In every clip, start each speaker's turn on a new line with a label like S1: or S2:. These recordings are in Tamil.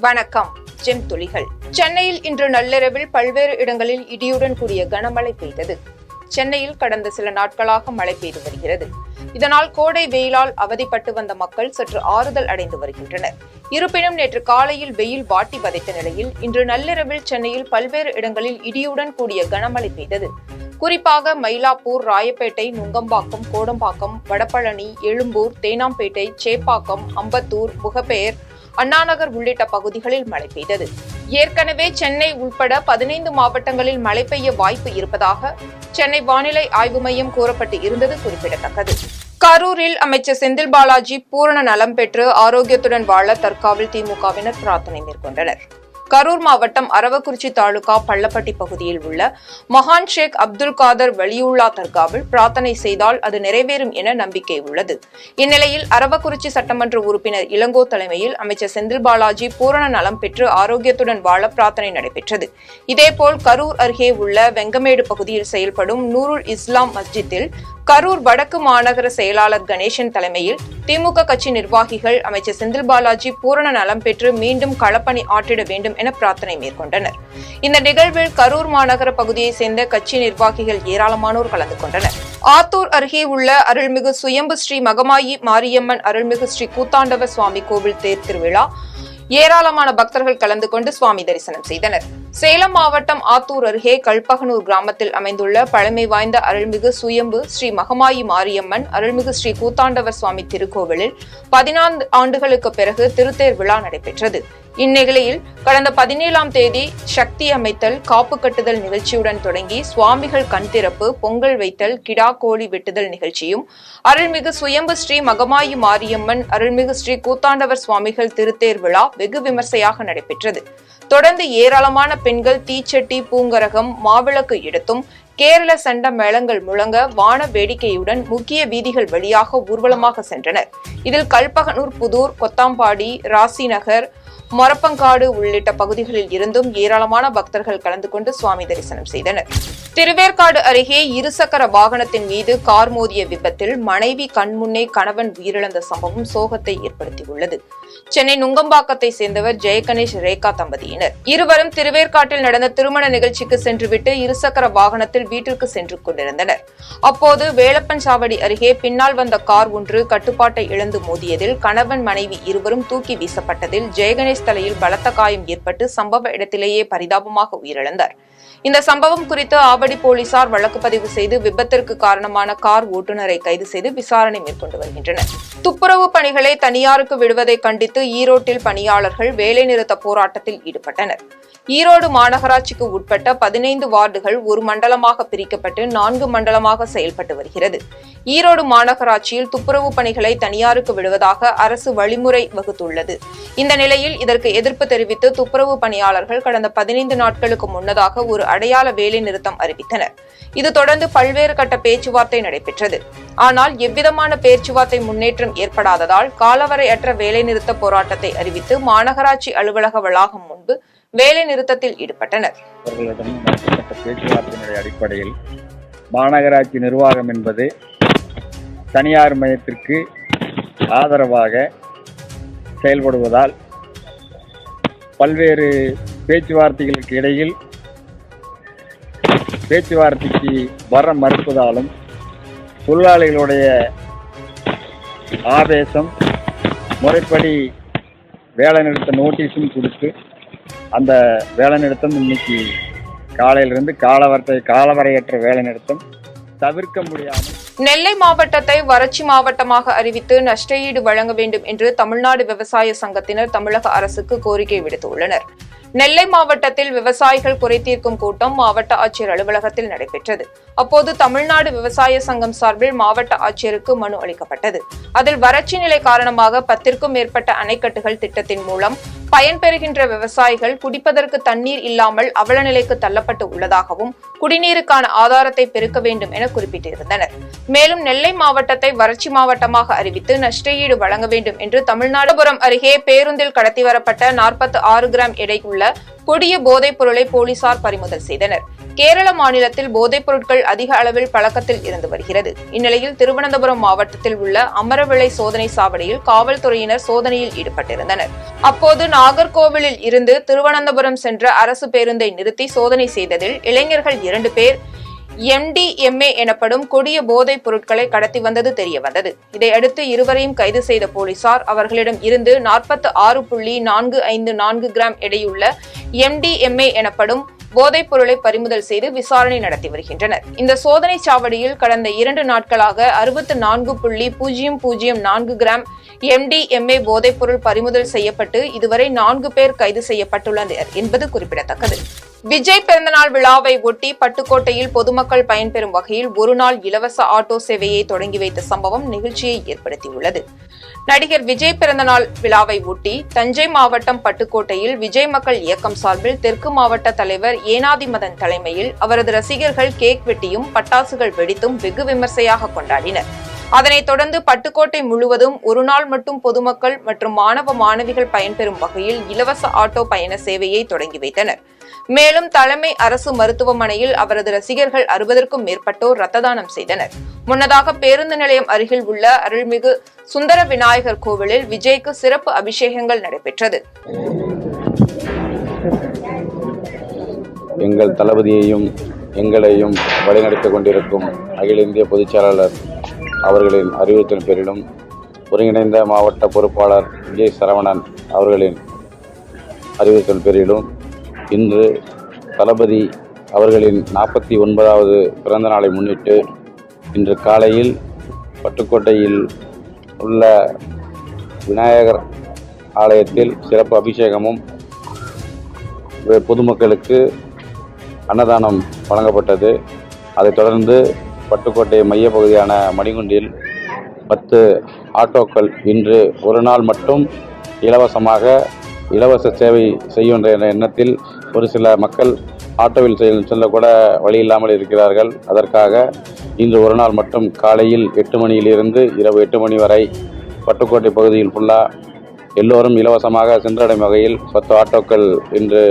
S1: வணக்கம். ஜெம் துளிகள். சென்னையில் இன்று நள்ளிரவில் பல்வேறு இடங்களில் இடியுடன் கூடிய கனமழை பெய்தது. சென்னையில் கடந்த சில நாட்களாக மழை பெய்து வருகிறது. இதனால் கோடை வெயிலால் அவதிப்பட்டு வந்த மக்கள் சற்று ஆறுதல் அடைந்து வருகின்றனர். இருப்பினும் நேற்று காலையில் வெயில் வாட்டி வதைத்த நிலையில் இன்று நள்ளிரவில் சென்னையில் பல்வேறு இடங்களில் இடியுடன் கூடிய கனமழை பெய்தது. குறிப்பாக மயிலாப்பூர் ராயப்பேட்டை நுங்கம்பாக்கம் கோடம்பாக்கம் வடபழனி எழும்பூர் தேனாம்பேட்டை சேப்பாக்கம் அம்பத்தூர் புகப்பெயர் அண்ணாநகர் உள்ளிட்ட பகுதிகளில் மழை பெய்தது. ஏற்கனவே சென்னை உள்பட பதினைந்து மாவட்டங்களில் மழை பெய்ய வாய்ப்பு இருப்பதாக சென்னை வானிலை ஆய்வு மையம் கூறப்பட்டு இருந்தது குறிப்பிடத்தக்கது. கரூரில் அமைச்சர் செந்தில் பாலாஜி பூரண நலம் பெற்று ஆரோக்கியத்துடன் வாழ தற்காவில் திமுகவினர் பிரார்த்தனை மேற்கொண்டனர். கரூர் மாவட்டம் அரவக்குறிச்சி தாலுகா பள்ளப்பட்டி பகுதியில் உள்ள மகான் ஷேக் அப்துல் காதர் வலியுல்லா தர்காவில் பிரார்த்தனை செய்தால் அது நிறைவேறும் என நம்பிக்கை உள்ளது. இந்நிலையில் அரவக்குறிச்சி சட்டமன்ற உறுப்பினர் இளங்கோ தலைமையில் அமைச்சர் செந்தில் பாலாஜி பூரண நலம் பெற்று ஆரோக்கியத்துடன் வாழ பிரார்த்தனை நடைபெற்றது. இதேபோல் கரூர் அருகே உள்ள வெங்கமேடு பகுதியில் செயல்படும் நூருல் இஸ்லாம் மஸ்ஜித்தில் கரூர் வடக்கு மாநகர செயலாளர் கணேசன் தலைமையில் திமுக கட்சி நிர்வாகிகள் அமைச்சர் செந்தில் பாலாஜி பூரண நலம் பெற்று மீண்டும் களப்பணி ஆற்றிட வேண்டும் என பிரார்த்தனை மேற்கொண்டனர். இந்த நிகழ்வில் கரூர் மாநகர பகுதியைச் சேர்ந்த கட்சி நிர்வாகிகள் ஏராளமானோர் கலந்து கொண்டனர். ஆத்தூர் அருகே உள்ள அருள்மிகு சுயம்பு ஸ்ரீ மகமாயி மாரியம்மன் அருள்மிகு ஸ்ரீ கூத்தாண்டவ சுவாமி கோவில் தேர் திருவிழா ஏராளமான பக்தர்கள் கலந்து கொண்டு சுவாமி தரிசனம் செய்தனர். சேலம் மாவட்டம் ஆத்தூர் அருகே கல்பகனூர் கிராமத்தில் அமைந்துள்ள பழமை வாய்ந்த அருள்மிகு சுயம்பு ஸ்ரீ மகமாயி மாரியம்மன் அருள்மிகு ஸ்ரீ கூத்தாண்டவர் சுவாமி திருக்கோவிலில் பதினான்கு ஆண்டுகளுக்கு பிறகு திருத்தேர் விழா நடைபெற்றது. இந்நிலையில் கடந்த பதினேழாம் தேதி சக்தி அமைத்தல் காப்பு கட்டுதல் நிகழ்ச்சியுடன் தொடங்கி சுவாமிகள் கண் திறப்பு பொங்கல் வைத்தல் கிடா கோழி வெட்டுதல் நிகழ்ச்சியும் அருள்மிகு சுயம்பு ஸ்ரீ மகமாயி மாரியம்மன் அருள்மிகு ஸ்ரீ கூத்தாண்டவர் சுவாமிகள் திருத்தேர் விழா வெகு விமர்சையாக நடைபெற்றது. தொடர்ந்து ஏராளமான பெண்கள் தீச்சட்டி பூங்கரகம் மாவிளக்கு எடுத்தும் கேரள சண்ட மேளங்கள் முழங்க வான வேடிக்கையுடன் முக்கிய வீதிகள் வழியாக ஊர்வலமாக சென்றனர். இதில் கல்பகனூர் புதூர் கொத்தாம்பாடி ராசிநகர் மொரப்பங்காடு உள்ளிட்ட பகுதிகளில் இருந்தும் ஏராளமான பக்தர்கள் கலந்து கொண்டு சுவாமி தரிசனம் செய்தனர். திருவேற்காடு அருகே இருசக்கர வாகனத்தின் மீது கார் மோதிய விபத்தில் மனைவி கண்முன்னே கணவன் உயிரிழந்த சம்பவம் சோகத்தை ஏற்படுத்தியுள்ளது. சென்னை நுங்கம்பாக்கத்தை சேர்ந்தவர் ஜெயகணேஷ் ரேகா தம்பதியினர். இருவரும் திருவேற்காட்டில் நடந்த திருமண நிகழ்ச்சிக்கு சென்றுவிட்டு இருசக்கர வாகனத்தில் வீட்டிற்கு சென்று கொண்டிருந்தனர். அப்போது வேலப்பன் சாவடி அருகே பின்னால் வந்த கார் ஒன்று கட்டுப்பாட்டை இழந்து மோதியதில் கணவன் மனைவி இருவரும் தூக்கி வீசப்பட்டதில் ஜெயகணேஷ் தலையில் பலத்த காயம் ஏற்பட்டு சம்பவ இடத்திலேயே பரிதாபமாக உயிரிழந்தார். இந்த சம்பவம் குறித்து ஆவடி போலீசார் வழக்கு பதிவு செய்து விபத்திற்கு காரணமான கார் ஓட்டுநரை கைது செய்து விசாரணை மேற்கொண்டு வருகின்றனர். துப்புரவு பணிகளை தனியாருக்கு விடுவதை கண்டித்து ஈரோட்டில் பணியாளர்கள் வேலைநிறுத்த போராட்டத்தில் ஈடுபட்டனர். ஈரோடு மாநகராட்சிக்கு உட்பட்ட பதினைந்து வார்டுகள் ஒரு மண்டலமாக பிரிக்கப்பட்டு நான்கு மண்டலமாக செயல்பட்டு வருகிறது. ஈரோடு மாநகராட்சியில் துப்புரவு பணிகளை தனியாருக்கு விடுவதாக அரசு வழிமுறை வகுத்துள்ளது. இந்த நிலையில் இதற்கு எதிர்ப்பு தெரிவித்து துப்புரவு பணியாளர்கள் கடந்த பதினைந்து நாட்களுக்கு முன்னதாக ஒரு அடையாள வேலை நிறுத்தம் அறிவித்தனர். இது தொடர்ந்து பல்வேறு கட்ட பேச்சுவார்த்தை நடைபெற்றது. ஆனால் எவ்விதமான பேச்சுவார்த்தை முன்னேற்றம் ஏற்படாததால் காலவரையற்ற வேலைநிறுத்த போராட்டத்தை அறிவித்து மாநகராட்சி அலுவலக வளாகம் முன்பு வேலை நிறுத்தத்தில் ஈடுபட்டனர்.
S2: பேச்சுவார்த்தையினுடைய அடிப்படையில் மாநகராட்சி நிர்வாகம் என்பது தனியார் மையத்திற்கு ஆதரவாக செயல்படுவதால் பல்வேறு பேச்சுவார்த்தைகளுக்கு இடையில் பேச்சுவார்த்தைக்கு வர மறுப்பதாலும் தொழிலாளிகளுடைய ஆவேசம் முறைப்படி வேலைநிறுத்த நோட்டீஸும் கொடுத்து அந்த வேலைநிறுத்தம் இன்னைக்கு காலையிலிருந்து காலவரத்தை காலவரையற்ற வேலைநிறுத்தம் தவிர்க்க முடியாது
S1: நெல்லை மாவட்டத்தை வறட்சி மாவட்டமாக அறிவித்து நஷ்டஈடு வழங்க வேண்டும் என்று தமிழ்நாடு விவசாய சங்கத்தினர் தமிழக அரசுக்கு கோரிக்கை விடுத்துள்ளனர். நெல்லை மாவட்டத்தில் விவசாயிகள் குறைதீர்க்கும் கூட்டம் மாவட்ட ஆட்சியர் அலுவலகத்தில் நடைபெற்றது. அப்போது தமிழ்நாடு விவசாய சங்கம் சார்பில் மாவட்ட ஆட்சியருக்கு மனு அளிக்கப்பட்டது. அதில் வறட்சி நிலை காரணமாக பத்திற்கும் மேற்பட்ட அணைக்கட்டுகள் திட்டத்தின் மூலம் பயன்பெறுகின்ற விவசாயிகள் குடிப்பதற்கு தண்ணீர் இல்லாமல் அவல நிலைக்கு தள்ளப்பட்டு உள்ளதாகவும் குடிநீருக்கான ஆதாரத்தை பெருக்க வேண்டும் என குறிப்பிட்டிருந்தனர். மேலும் நெல்லை மாவட்டத்தை வறட்சி மாவட்டமாக அறிவித்து நஷ்டஈடு வழங்க வேண்டும் என்று தமிழ்நாடுபுரம் அருகே பேருந்தில் கடத்தி வரப்பட்ட நாற்பத்தி ஆறு கிராம் எடை உள்ள கொடிய போதைப் பொருளை போலீசார் பறிமுதல் செய்தனர். கேரள மாநிலத்தில் போதைப் பொருட்கள் அதிக அளவில் பழக்கத்தில் இருந்து வருகிறது. இந்நிலையில் திருவனந்தபுரம் மாவட்டத்தில் உள்ள அமரவிளை சோதனை சாவடியில் காவல்துறையினர் சோதனையில் ஈடுபட்டிருந்தனர். அப்போது நாகர்கோவிலில் இருந்து திருவனந்தபுரம் சென்ற அரசு பேருந்தை நிறுத்தி சோதனை செய்ததில் இளைஞர்கள் இரண்டு பேர் எம்டிஎம்ஏ எனப்படும் கொடிய போதைப் பொருட்களை கடத்தி வந்தது தெரிய வந்தது இதையடுத்து இருவரையும் கைது செய்த போலீசார் அவர்களிடம் இருந்து நாற்பத்து ஆறு புள்ளி நான்கு ஐந்து நான்கு கிராம் எடையுள்ள எம்டிஎம்ஏ எனப்படும் போதைப் பொருளை பறிமுதல் செய்து விசாரணை நடத்தி வருகின்றனர். இந்த சோதனை சாவடியில் கடந்த இரண்டு நாட்களாக அறுபத்து நான்கு புள்ளி பூஜ்ஜியம் பூஜ்ஜியம் நான்கு கிராம் எம்டிஎம்ஏ போதைப் பொருள் பறிமுதல் செய்யப்பட்டு இதுவரை நான்கு பேர் கைது செய்யப்பட்டுள்ளனர் என்பது குறிப்பிடத்தக்கது. விஜய் பிறந்தநாள் விழாவை ஒட்டி பட்டுக்கோட்டையில் பொதுமக்கள் பயன்பெறும் வகையில் ஒருநாள் இலவச ஆட்டோ சேவையை தொடங்கி வைத்த சம்பவம் நிகழ்ச்சியை ஏற்படுத்தியுள்ளது. நடிகர் விஜய் பிறந்தநாள் விழாவை ஒட்டி தஞ்சை மாவட்டம் பட்டுக்கோட்டையில் விஜய் மக்கள் இயக்கம் சார்பில் தெற்கு மாவட்ட தலைவர் ஏனாதிமதன் தலைமையில் அவரது ரசிகர்கள் கேக் வெட்டியும் பட்டாசுகள் வெடித்தும் வெகு விமர்சையாக கொண்டாடினர். அதனைத் தொடர்ந்து பட்டுக்கோட்டை முழுவதும் ஒருநாள் மட்டும் பொதுமக்கள் மற்றும் மாணவ மாணவிகள் பயன்பெறும் வகையில் இலவச ஆட்டோ பயண சேவையை தொடங்கி வைத்தனர். மேலும் தலைமை அரசு மருத்துவமனையில் அவரது ரசிகர்கள் அறுபதற்கும் மேற்பட்டோர் ரத்த தானம் செய்தனர். முன்னதாக பேருந்து நிலையம் அருகில் உள்ள அருள்மிகு சுந்தர விநாயகர் கோவிலில் விஜய்க்கு சிறப்பு அபிஷேகங்கள் நடைபெற்றது.
S3: எங்கள் தளபதியையும் எங்களையும் வழிநடத்திக் கொண்டிருக்கும் அகில இந்திய பொதுச் செயலாளர் அவர்களின் அறிவுறுத்தல் பேரிலும் ஒருங்கிணைந்த மாவட்ட பொறுப்பாளர் விஜய் சரவணன் அவர்களின் அறிவுறுத்தல் பேரிலும் இன்று தளபதி அவர்களின் நாற்பத்தி ஒன்பதாவது பிறந்த நாளை முன்னிட்டு இன்று காலையில் பட்டுக்கோட்டையில் உள்ள விநாயகர் ஆலயத்தில் சிறப்பு அபிஷேகமும் பொதுமக்களுக்கு அன்னதானம் வழங்கப்பட்டது. அதைத் தொடர்ந்து பட்டுக்கோட்டை மையப்பகுதியான மணிகுண்டில் பத்து ஆட்டோக்கள் இன்று ஒரு நாள் மட்டும் இலவசமாக இலவச சேவை செய்யுன்ற என்ற எண்ணத்தில் ஒரு சில மக்கள் ஆட்டோவில் செல் செல்லக்கூட வழி இல்லாமல் இருக்கிறார்கள். அதற்காக இன்று ஒரு நாள் மட்டும் காலையில் எட்டு மணியிலிருந்து இரவு எட்டு மணி வரை பட்டுக்கோட்டை பகுதியில் ஃபுல்லாக எல்லோரும் இலவசமாக சென்றடையும் வகையில் பத்து ஆட்டோக்கள் இன்று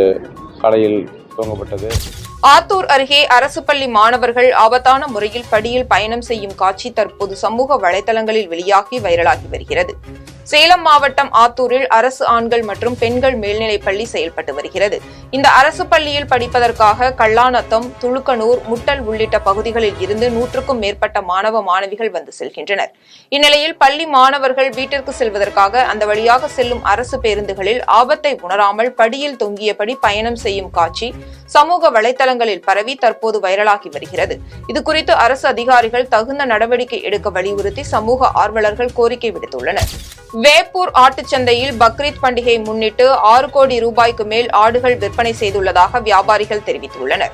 S3: காலையில் துவங்கப்பட்டது.
S1: ஆத்தூர் அருகே அரசு பள்ளி மாணவர்கள் ஆபத்தான முறையில் படியில் பயணம் செய்யும் காட்சி தற்போது சமூக வலைதளங்களில் வெளியாகி வைரலாகி வருகிறது. சேலம் மாவட்டம் ஆத்தூரில் அரசு ஆண்கள் மற்றும் பெண்கள் மேல்நிலைப் பள்ளி செயல்பட்டு வருகிறது. இந்த அரசு பள்ளியில் படிப்பதற்காக கல்லாநத்தம் துளுக்கனூர் முட்டல் உள்ளிட்ட பகுதிகளில் இருந்து நூற்றுக்கும் மேற்பட்ட மாணவ மாணவிகள் வந்து செல்கின்றனர். இந்நிலையில் பள்ளி மாணவர்கள் வீட்டிற்கு செல்வதற்காக அந்த வழியாக செல்லும் அரசு பேருந்துகளில் ஆபத்தை உணராமல் படியில் தொங்கியபடி பயணம் செய்யும் காட்சி சமூக வலைதளங்களில் பரவி தற்போது வைரலாகி வருகிறது. இதுகுறித்து அரசு அதிகாரிகள் தகுந்த நடவடிக்கை எடுக்க வலியுறுத்தி சமூக ஆர்வலர்கள் கோரிக்கை விடுத்துள்ளனர். வேப்பூர் ஆட்டுச்சந்தையில் பக்ரீத் பண்டிகையை முன்னிட்டு ஆறு கோடி ரூபாய்க்கு மேல் ஆடுகள் விற்பனை செய்துள்ளதாக வியாபாரிகள் தெரிவித்துள்ளனர்.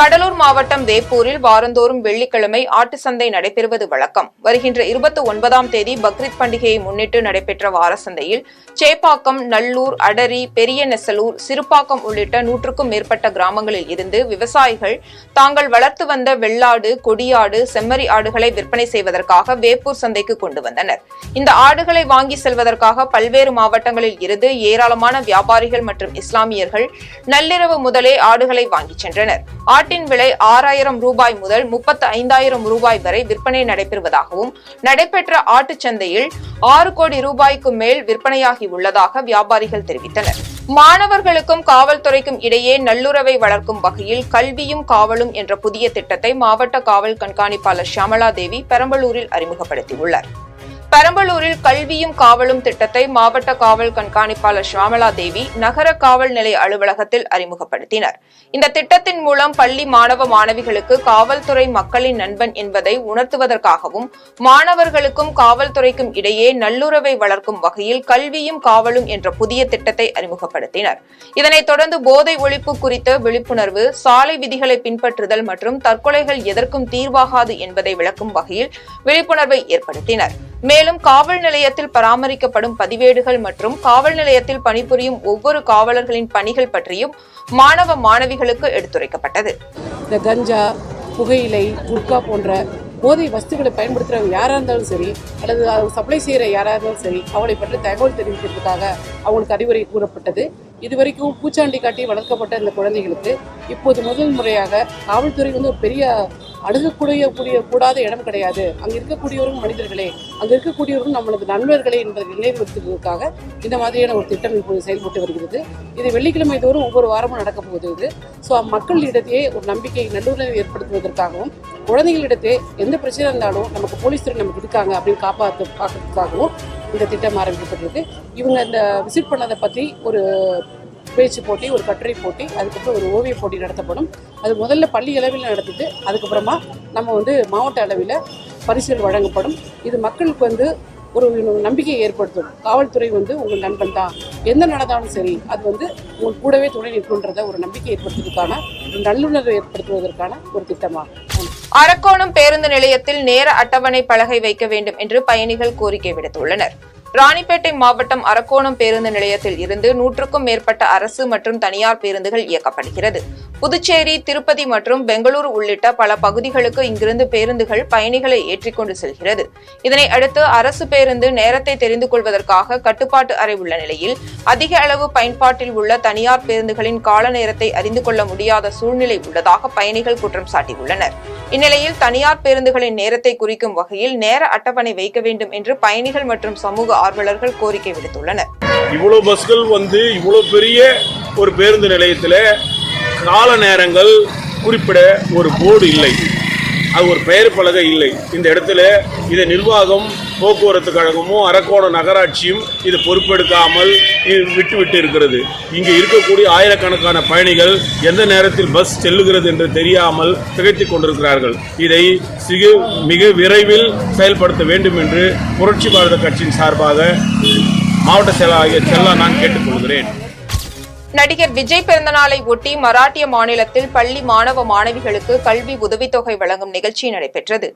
S1: கடலூர் மாவட்டம் வேப்பூரில் வாரந்தோறும் வெள்ளிக்கிழமை ஆட்டு சந்தை நடைபெறுவது வழக்கம். வருகின்ற இருபத்தி ஒன்பதாம் தேதி பக்ரீத் பண்டிகையை முன்னிட்டு நடைபெற்ற வார சந்தையில் சேப்பாக்கம் நல்லூர் அடரி பெரிய நெசலூர் சிறுபாக்கம் உள்ளிட்ட நூற்றுக்கும் மேற்பட்ட கிராமங்களில் இருந்து விவசாயிகள் தாங்கள் வளர்த்து வந்த வெள்ளாடு கொடியாடு செம்மறி ஆடுகளை விற்பனை செய்வதற்காக வேப்பூர் சந்தைக்கு கொண்டு வந்தனர். இந்த ஆடுகளை வாங்கி செல்வதற்காக பல்வேறு மாவட்டங்களில் இருந்து ஏராளமான வியாபாரிகள் மற்றும் இஸ்லாமியர்கள் நள்ளிரவு முதலே ஆடுகளை வாங்கிச் சென்றனர். ஆட்டின் விலை ஆறாயிரம் ரூபாய் முதல் முப்பத்தி ஐந்தாயிரம் ரூபாய் வரை விற்பனை நடைபெறுவதாகவும் நடைபெற்ற ஆட்டுச் சந்தையில் ஆறு கோடி ரூபாய்க்கு மேல் விற்பனையாகி உள்ளதாக வியாபாரிகள் தெரிவித்தனர். மாணவர்களுக்கும் காவல்துறைக்கும் இடையே நல்லுறவை வளர்க்கும் வகையில் கல்வியும் காவலும் என்ற புதிய திட்டத்தை மாவட்ட காவல் கண்காணிப்பாளர் ஷியாமலா தேவி பெரம்பலூரில் அறிமுகப்படுத்தியுள்ளார். பெரம்பலூரில் கல்வியும் காவலும் திட்டத்தை மாவட்ட காவல் கண்காணிப்பாளர் ஷியாமலா தேவி நகர காவல் நிலைய அலுவலகத்தில் அறிமுகப்படுத்தினர். இந்த திட்டத்தின் மூலம் பள்ளி மாணவ மாணவிகளுக்கு காவல்துறை மக்களின் நண்பன் என்பதை உணர்த்துவதற்காகவும் மாணவர்களுக்கும் காவல்துறைக்கும் இடையே நல்லுறவை வளர்க்கும் வகையில் கல்வியும் காவலும் என்ற புதிய திட்டத்தை அறிமுகப்படுத்தினர். இதனைத் தொடர்ந்து போதை ஒழிப்பு குறித்த விழிப்புணர்வு சாலை விதிகளை பின்பற்றுதல் மற்றும் தற்கொலைகள் எதற்கும் தீர்வாகாது என்பதை விளக்கும் வகையில் விழிப்புணர்வை ஏற்படுத்தினர். மேலும் காவல் நிலையத்தில் பராமரிக்கப்படும் பதிவேடுகள் மற்றும் காவல் நிலையத்தில் பணிபுரியும் ஒவ்வொரு காவலர்களின் பணிகள் பற்றியும் மாணவ மாணவிகளுக்கு எடுத்துரைக்கப்பட்டது.
S4: இந்த கஞ்சா புகையிலை குட்கா போன்ற போதை வஸ்துக்களை பயன்படுத்துகிறவங்க யாராக இருந்தாலும் சரி அல்லது சப்ளை செய்கிற யாராக இருந்தாலும் சரி அவளை பற்றி தகவல் தெரிவிக்கிறதுக்காக அவங்களுக்கு அறிவுரை கூறப்பட்டது. இது வரைக்கும் பூச்சாண்டி காட்டி வளர்க்கப்பட்ட இந்த குழந்தைகளுக்கு இப்போது முதல் முறையாக காவல்துறை வந்து ஒரு பெரிய அணுகக்கூடிய கூடிய கூடாத இடம் கிடையாது. அங்கே இருக்கக்கூடியவரும் மனிதர்களே அங்கே இருக்கக்கூடியவரும் நம்மளது நண்பர்களே என்பதை நினைவுறுத்துவதற்காக இந்த மாதிரியான ஒரு திட்டம் இப்போது செயல்பட்டு வருகிறது. இது வெள்ளிக்கிழமை தோறும் ஒவ்வொரு வாரமும் நடக்க போகுது ஸோ மக்களிடத்தையே ஒரு நம்பிக்கை நல்லுறவை ஏற்படுத்துவதற்காகவும் குழந்தைகளிடத்தே எந்த பிரச்சனை இருந்தாலும் நமக்கு போலீஸ் துறை நமக்கு இருக்காங்க அப்படின்னு காப்பாற்ற பார்க்கறதுக்காகவும் இந்த திட்டம் ஆரம்பிக்கப்பட்டிருக்கு. இவங்க இந்த விசிட் பண்ணதை பற்றி ஒரு பேச்சு போட்டி ஒரு கட்டுரை போட்டி அதுக்கப்புறம் ஒரு ஓவிய போட்டி நடத்தப்படும். அது முதல்ல பள்ளி அளவில் நடத்திட்டு அதுக்கப்புறமா நம்ம வந்து மாவட்ட அளவில் பரிசுகள் வழங்கப்படும். இது மக்களுக்கு வந்து ஒரு நம்பிக்கையை ஏற்படுத்தும். காவல்துறை வந்து உங்கள் நண்பன் தான். எந்த நடந்தாலும் சரி அது வந்து உங்கள் கூடவே துணை நிற்குன்றத ஒரு நம்பிக்கை ஏற்படுத்துவதற்கான ஒரு நல்லுணர்வை ஏற்படுத்துவதற்கான ஒரு திட்டமாகும்
S1: அரக்கோணம் பேருந்து நிலையத்தில் நேர அட்டவணை பலகை வைக்க வேண்டும் என்று பயணிகள் கோரிக்கை விடுத்துள்ளனர். ராணிப்பேட்டை மாவட்டம் அரக்கோணம் பேருந்து நிலையத்தில் இருந்து நூற்றுக்கும் மேற்பட்ட அரசு மற்றும் தனியார் பேருந்துகள் இயக்கப்படுகிறது. புதுச்சேரி திருப்பதி மற்றும் பெங்களூரு உள்ளிட்ட பல பகுதிகளுக்கு இங்கிருந்து பேருந்துகள் பயணிகளை ஏற்றிக்கொண்டு செல்கிறது. இதனை அடுத்து அரசு பேருந்து நேரத்தை தெரிந்து கொள்வதற்காக கட்டுப்பாட்டு அறை உள்ள நிலையில் அதிக அளவு பயன்பாட்டில் உள்ள தனியார் பேருந்துகளின் கால நேரத்தை அறிந்து கொள்ள முடியாத சூழ்நிலை உள்ளதாக பயணிகள் குற்றம் சாட்டியுள்ளனர். இந்நிலையில் தனியார் பேருந்துகளின் நேரத்தை குறிக்கும் வகையில் நேர அட்டவணை வைக்க வேண்டும் என்று பயணிகள் மற்றும் சமூக ஆர்வலர்கள் கோரிக்கை விடுத்துள்ளனர்.
S5: இவ்வளவு பஸ்கள் வந்து இவ்வளவு பெரிய ஒரு பேருந்து நிலையத்தில் கால நேரங்கள் குறிப்பிட ஒரு போர்டு இல்லை. அது ஒரு பெயர் பலகை இல்லை. இந்த இடத்துல இதை நிர்வாகம் போக்குவரத்து கழகமும் அரக்கோணம் நகராட்சியும் இது பொறுப்பெடுக்காமல் விட்டுவிட்டு விட்டு விட்டு இருக்கிறது. இங்கே இருக்கக்கூடிய ஆயிரக்கணக்கான பயணிகள் எந்த நேரத்தில் பஸ் செல்லுகிறது என்று தெரியாமல் திகைத்துக் கொண்டிருக்கிறார்கள். இதை சிக மிக விரைவில் செயல்படுத்த வேண்டும் என்று புரட்சி பாரத கட்சியின் சார்பாக மாவட்ட செயலாளர் செல்லா நான் கேட்டுக்கொள்கிறேன்.
S1: நடிகர் விஜய் பிறந்தநாளை ஒட்டி மராட்டிய மாநிலத்தில் பள்ளி மாணவ மாணவிகளுக்கு கல்வி உதவித்தொகை வழங்கும் நிகழ்ச்சி நடைபெற்றது.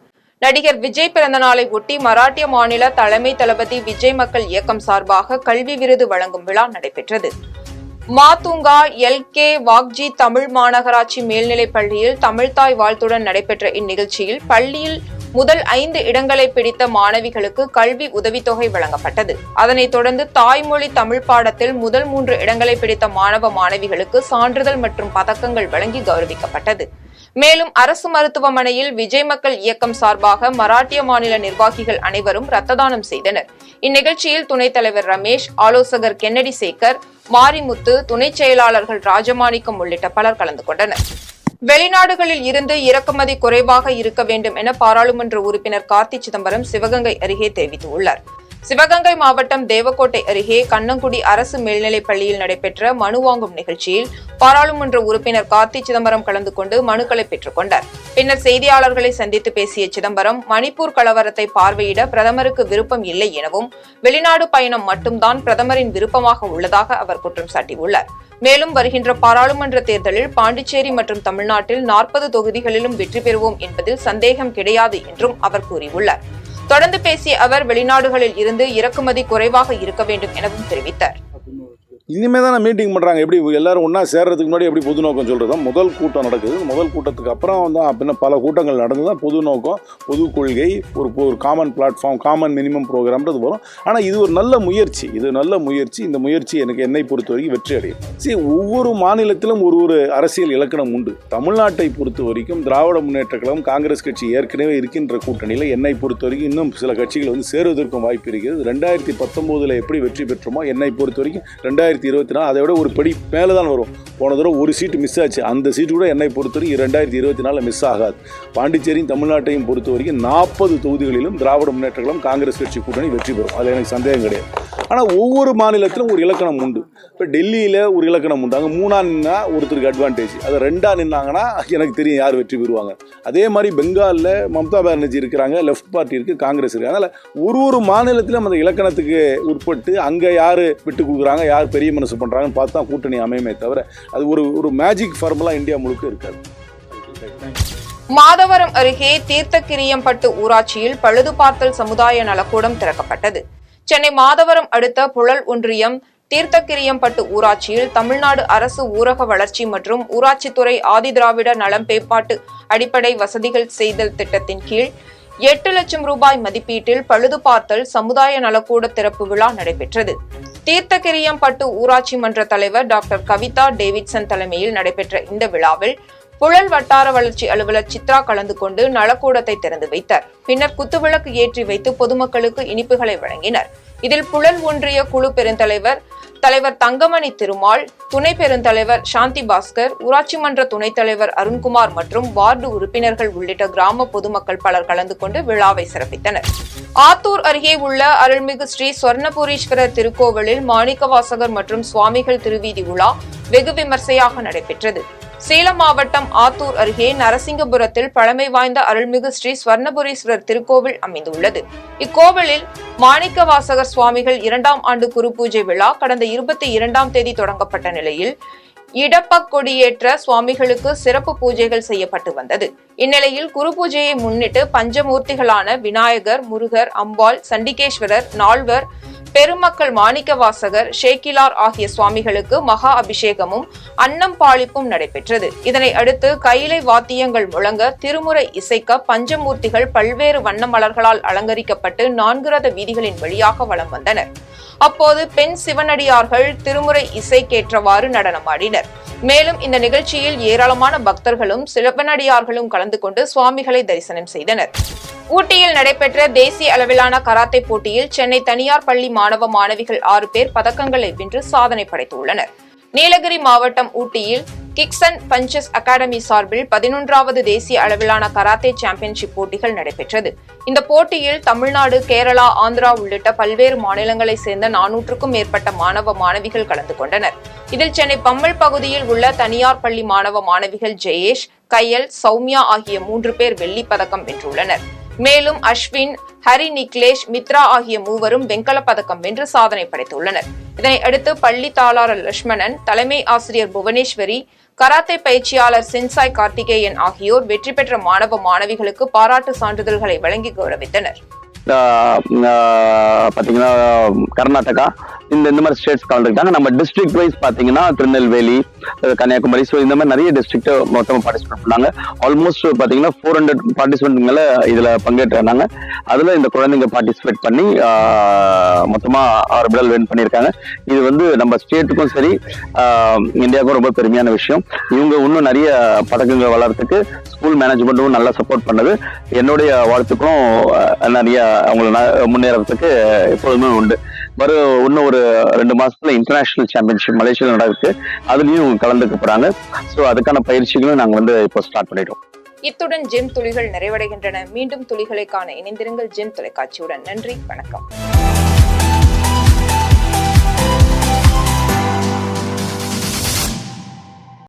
S1: நடிகர் விஜய் பிறந்தநாளை ஒட்டி மராட்டிய மாநில தலைமை தளபதி விஜய் மக்கள் இயக்கம் சார்பாக கல்வி விருது வழங்கும் விழா நடைபெற்றது. மாத்தூங்கா எல் கே வாக்ஜி தமிழ் மாநகராட்சி மேல்நிலைப் பள்ளியில் தமிழ்தாய் வாழ்த்துடன் நடைபெற்ற இந்நிகழ்ச்சியில் பள்ளியில் முதல் ஐந்து இடங்களை பிடித்த மாணவிகளுக்கு கல்வி உதவித்தொகை வழங்கப்பட்டது. அதனைத் தொடர்ந்து தாய்மொழி தமிழ் பாடத்தில் முதல் மூன்று இடங்களை பிடித்த மாணவ மாணவிகளுக்கு சான்றிதழ் மற்றும் பதக்கங்கள் வழங்கி கௌரவிக்கப்பட்டது. மேலும் அரசு மருத்துவமனையில் விஜய் மக்கள் இயக்கம் சார்பாக மராட்டிய மாநில நிர்வாகிகள் அனைவரும் ரத்த தானம் செய்தனர். இந்நிகழ்ச்சியில் துணைத் தலைவர் ரமேஷ் ஆலோசகர் கென்னடி சேகர் மாரிமுத்து துணைச் செயலாளர்கள் ராஜமாணிக்கம் உள்ளிட்ட பலர் கலந்து கொண்டனர். வெளிநாடுகளில் இருந்து இறக்குமதி குறைவாக இருக்க வேண்டும் என பாராளுமன்ற உறுப்பினர் கார்த்தி சிதம்பரம் சிவகங்கை அருகே தெரிவித்துள்ளார். சிவகங்கை மாவட்டம் தேவக்கோட்டை அருகே கண்ணங்குடி அரசு மேல்நிலைப் பள்ளியில் நடைபெற்ற மனு வாங்கும் நிகழ்ச்சியில் பாராளுமன்ற உறுப்பினர் கார்த்தி சிதம்பரம் கலந்து கொண்டு மனுக்களை பெற்றுக் கொண்டார். பின்னர் செய்தியாளர்களை சந்தித்து பேசிய சிதம்பரம் மணிப்பூர் கலவரத்தை பார்வையிட பிரதமருக்கு விருப்பம் இல்லை எனவும் வெளிநாடு பயணம் மட்டும்தான் பிரதமரின் விருப்பமாக உள்ளதாக அவர் குற்றம் சாட்டியுள்ளார். மேலும் வருகின்ற பாராளுமன்ற தேர்தலில் பாண்டிச்சேரி மற்றும் தமிழ்நாட்டில் நாற்பது தொகுதிகளிலும் வெற்றி பெறுவோம் என்பதில் சந்தேகம் கிடையாது என்றும் அவர் கூறியுள்ளார். தொடர்ந்து பேசிய அவர் வெளிநாடுகளில் இருந்து இறக்குமதி குறைவாக இருக்க வேண்டும் எனவும் தெரிவித்தார்.
S6: இனிமேல் தான் மீட்டிங் பண்ணுறாங்க எப்படி எல்லாரும் ஒன்றா சேர்றதுக்கு முன்னாடி எப்படி பொது நோக்கம் சொல்கிறது தான் முதல் கூட்டம் நடக்குது. முதல் கூட்டத்துக்கு அப்புறம் தான் பின்ன பல கூட்டங்கள் நடந்து தான் பொது நோக்கம். பொது கொள்கை ஒரு ஒரு காமன் பிளாட்ஃபார்ம் காமன் மினிமம் ப்ரோக்ராம்ன்றது வரும். ஆனால் இது ஒரு நல்ல முயற்சி. இது நல்ல முயற்சி. இந்த முயற்சி எனக்கு என்னை பொறுத்த வரைக்கும் வெற்றி அடையும். சரி ஒவ்வொரு மாநிலத்திலும் ஒரு ஒரு அரசியல் இலக்கணம் உண்டு. தமிழ்நாட்டை பொறுத்த வரைக்கும் திராவிட முன்னேற்ற கழகம் காங்கிரஸ் கட்சி ஏற்கனவே இருக்கின்ற கூட்டணியில் என்னை பொறுத்த வரைக்கும் இன்னும் சில கட்சிகள் வந்து சேருவதற்கும் வாய்ப்பு இருக்கிறது. ரெண்டாயிரத்தி பத்தொம்போதில் எப்படி வெற்றி பெற்றோமோ என்னை பொறுத்த வரைக்கும் ரெண்டாயிரத்தி இருபத்தி நாலு அதை விட ஒரு படி மேலே தான் வரும். போன தடவை ஒரு சீட்டு மிஸ் ஆச்சு. அந்த சீட்டு கூட என்னை பொறுத்த வரைக்கும் ரெண்டாயிரத்தி இருபத்தி நாலில் மிஸ் ஆகாது. பாண்டிச்சேரியும் தமிழ்நாட்டையும் பொறுத்த வரைக்கும் நாற்பது தொகுதிகளிலும் திராவிட முன்னேற்ற கழகம் காங்கிரஸ் கட்சி கூட்டணி வெற்றி பெறும். அதில் எனக்கு சந்தேகம் கிடையாது. ஆனால் ஒவ்வொரு மாநிலத்திலும் ஒரு இலக்கணம் உண்டு. இப்போ டெல்லியில் ஒரு இலக்கணம் உண்டு. அங்கே மூணா நின்னா ஒருத்தருக்கு அட்வான்டேஜ் அது ரெண்டா நின்னாங்கன்னா எனக்கு தெரியும் யார் வெற்றி பெறுவாங்க. அதே மாதிரி பெங்காலில் மம்தா பானர்ஜி இருக்கிறாங்க லெஃப்ட் பார்ட்டி இருக்குது காங்கிரஸ் இருக்குது அதனால் ஒரு ஒரு மாநிலத்திலும் அந்த இலக்கணத்துக்கு உட்பட்டு அங்கே யார் விட்டு கொடுக்குறாங்க யார் பெரிய மனசு பண்ணுறாங்கன்னு பார்த்து தான் கூட்டணி அமையுமே தவிர அது ஒரு ஒரு மேஜிக் ஃபார்முலா இந்தியா முழுக்க இருக்காது.
S1: மாதவரம் அருகே தீர்த்தக்கிரியம்பட்டு ஊராட்சியில் பழுதுபார்த்தல் சமுதாய நலக்கூடம் திறக்கப்பட்டது. சென்னை மாதவரம் அடுத்த புழல் ஒன்றியம் தீர்த்தக்கிரியம்பட்டு ஊராட்சியில் தமிழ்நாடு அரசு ஊரக வளர்ச்சி மற்றும் ஊராட்சித்துறை ஆதிதிராவிட நலம் மேம்பாட்டு அடிப்படை வசதிகள் செய்தல் திட்டத்தின் கீழ் எட்டு லட்சம் ரூபாய் மதிப்பீட்டில் பழுதுபார்த்தல் சமுதாய நலக்கூட திறப்பு விழா நடைபெற்றது. தீர்த்தகிரியம்பட்டு ஊராட்சி மன்ற தலைவர் டாக்டர் கவிதா டேவிட்சன் தலைமையில் நடைபெற்ற இந்த விழாவில் புழல் வட்டார வளர்ச்சி அலுவலர் சித்ரா கலந்து கொண்டு நலக்கூடத்தை திறந்து வைத்தார். பின்னர் குத்துவிளக்கு ஏற்றி வைத்து பொதுமக்களுக்கு இனிப்புகளை வழங்கினர். இதில் புழல் ஒன்றிய குழு பெருந்தலைவர் தலைவர் தங்கமணி திருமால் துணை பெருந்தலைவர் சாந்தி பாஸ்கர் ஊராட்சி மன்ற துணைத் தலைவர் அருண்குமார் மற்றும் வார்டு உறுப்பினர்கள் உள்ளிட்ட கிராம பொதுமக்கள் பலர் கலந்து கொண்டு விழாவை சிறப்பித்தனர். ஆத்தூர் அருகே உள்ள அருள்மிகு ஸ்ரீ சொர்ணபுரீஸ்வரர் திருக்கோவிலில் மாணிக்கவாசகர் மற்றும் சுவாமிகள் திருவீதி உலா வெகு விமர்சையாக நடைபெற்றது. சேலம் மாவட்டம் ஆத்தூர் அருகே நரசிங்கபுரத்தில் பழமை வாய்ந்த அருள்மிகு ஸ்ரீ ஸ்வர்ணபுரீஸ்வரர் திருக்கோவில் அமைந்துள்ளது. இக்கோவிலில் மாணிக்கவாசகர் சுவாமிகள் இரண்டாம் ஆண்டு குருபூஜை விழா கடந்த இருபத்தி இரண்டாம் தேதி தொடங்கப்பட்ட நிலையில் இடப்பக் கொடியேற்ற சுவாமிகளுக்கு சிறப்பு பூஜைகள் செய்யப்பட்டு வந்தது. இந்நிலையில் குரு பூஜையை முன்னிட்டு பஞ்சமூர்த்திகளான விநாயகர் முருகர் அம்பாள் சண்டிகேஸ்வரர் நால்வர் பெருமக்கள் மாணிக்கவாசகர் ஷேக்கிலார் ஆகிய சுவாமிகளுக்கு மகா அபிஷேகமும் அன்னம் பாலிப்பும் நடைபெற்றது. இதனை அடுத்து கைலை வாத்தியங்கள் முழங்க திருமுறை இசைக்க பஞ்சமூர்த்திகள் பல்வேறு வண்ண மலர்களால் அலங்கரிக்கப்பட்டு நான்கு ரத வீதிகளின் வழியாக வலம் வந்தனர். அப்போது பெண் சிவனடியார்கள் திருமுறை இசைக்கேற்றவாறு நடனமாடினர். மேலும் இந்த நிகழ்ச்சியில் ஏராளமான பக்தர்களும் சிவனடியார்களும் கலந்து கொண்டு சுவாமிகளை தரிசனம் செய்தனர். ஊட்டியில் நடைபெற்ற தேசிய அளவிலான கராத்தே போட்டியில் சென்னை தனியார் பள்ளி மாணவ மாணவிகள் ஆறு பேர் பதக்கங்களை வென்று சாதனை படைத்துள்ளனர். நீலகிரி மாவட்டம் ஊட்டியில் கிக்சன் பஞ்சஸ் அகாடமி சார்பில் பதினொன்றாவது தேசிய அளவிலான கராத்தே சாம்பியன்ஷிப் போட்டிகள் நடைபெற்றது. இந்த போட்டியில் தமிழ்நாடு கேரளா ஆந்திரா உள்ளிட்ட பல்வேறு மாநிலங்களைச் சேர்ந்த நானூற்றுக்கும் மேற்பட்ட மாணவ மாணவிகள் கலந்து கொண்டனர். இதில் சென்னை பம்மல் பகுதியில் உள்ள தனியார் பள்ளி மாணவ மாணவிகள் ஜெயேஷ் கையல் சௌமியா ஆகிய மூன்று பேர் வெள்ளிப் பதக்கம் வென்றுள்ளனர். மேலும் அஸ்வின் ஹரி நிக்லேஷ் மித்ரா ஆகிய மூவரும் வெண்கலப் பதக்கம் வென்று சாதனை படைத்துள்ளனர். இதனை அடுத்து பள்ளி தாளாளர் லட்சுமணன் தலைமை ஆசிரியர் புவனேஸ்வரி கராத்தே பயிற்சியாளர் சென்சாய் கார்த்திகேயன் ஆகியோர் வெற்றி பெற்ற மாணவ மாணவிகளுக்கு பாராட்டு சான்றிதழ்களை வழங்கி கௌரவித்தனர்.
S7: பார்த்தீங்கன்னா கர்நாடகா இந்த இந்த மாதிரி ஸ்டேட்ஸ் கலந்துருக்காங்க நம்ம டிஸ்ட்ரிக்ட் வைஸ் பார்த்தீங்கன்னா திருநெல்வேலி கன்னியாகுமரி. ஸோ இந்த மாதிரி நிறைய டிஸ்ட்ரிக்ட் மொத்தமாக பார்ட்டிசிபேட் பண்ணாங்க. ஆல்மோஸ்ட் பார்த்தீங்கன்னா ஃபோர் ஹண்ட்ரட் பார்ட்டிசிபென்ட் மேலே இதில் பங்கேற்றாங்க அதில் இந்த குழந்தைங்க பார்ட்டிசிபேட் பண்ணி மொத்தமாக ஆறு மெடல் வின் பண்ணியிருக்காங்க. இது வந்து நம்ம ஸ்டேட்டுக்கும் சரி இந்தியாவுக்கும் ரொம்ப பெருமையான விஷயம். இவங்க இன்னும் நிறைய பதக்கங்கள் வளர்றதுக்கு ஸ்கூல் மேனேஜ்மெண்ட்டும் நல்லா சப்போர்ட் பண்ணது. என்னுடைய வாழ்த்துக்கும் நிறைய அவங்கள ந- முன்னேறதுக்கு எப்பொழுதுமே உண்டு. வரும் இன்னும் ஒரு ரெண்டு மாசத்துல இன்டர்நேஷனல் சாம்பியன்ஷிப் மலேசியாவில் நடக்குது. அதுலயும் கலந்துக்க போறாங்க. ஸோ அதுக்கான பயிற்சிகளும் நாங்க வந்து இப்போ ஸ்டார்ட் பண்ணிட்டோம்.
S1: இத்துடன் ஜெம் துளிகள் நிறைவடைகின்றன. மீண்டும் துளிகளை காண இணைந்திருங்கள் ஜிம் தொலைக்காட்சியுடன். நன்றி வணக்கம்.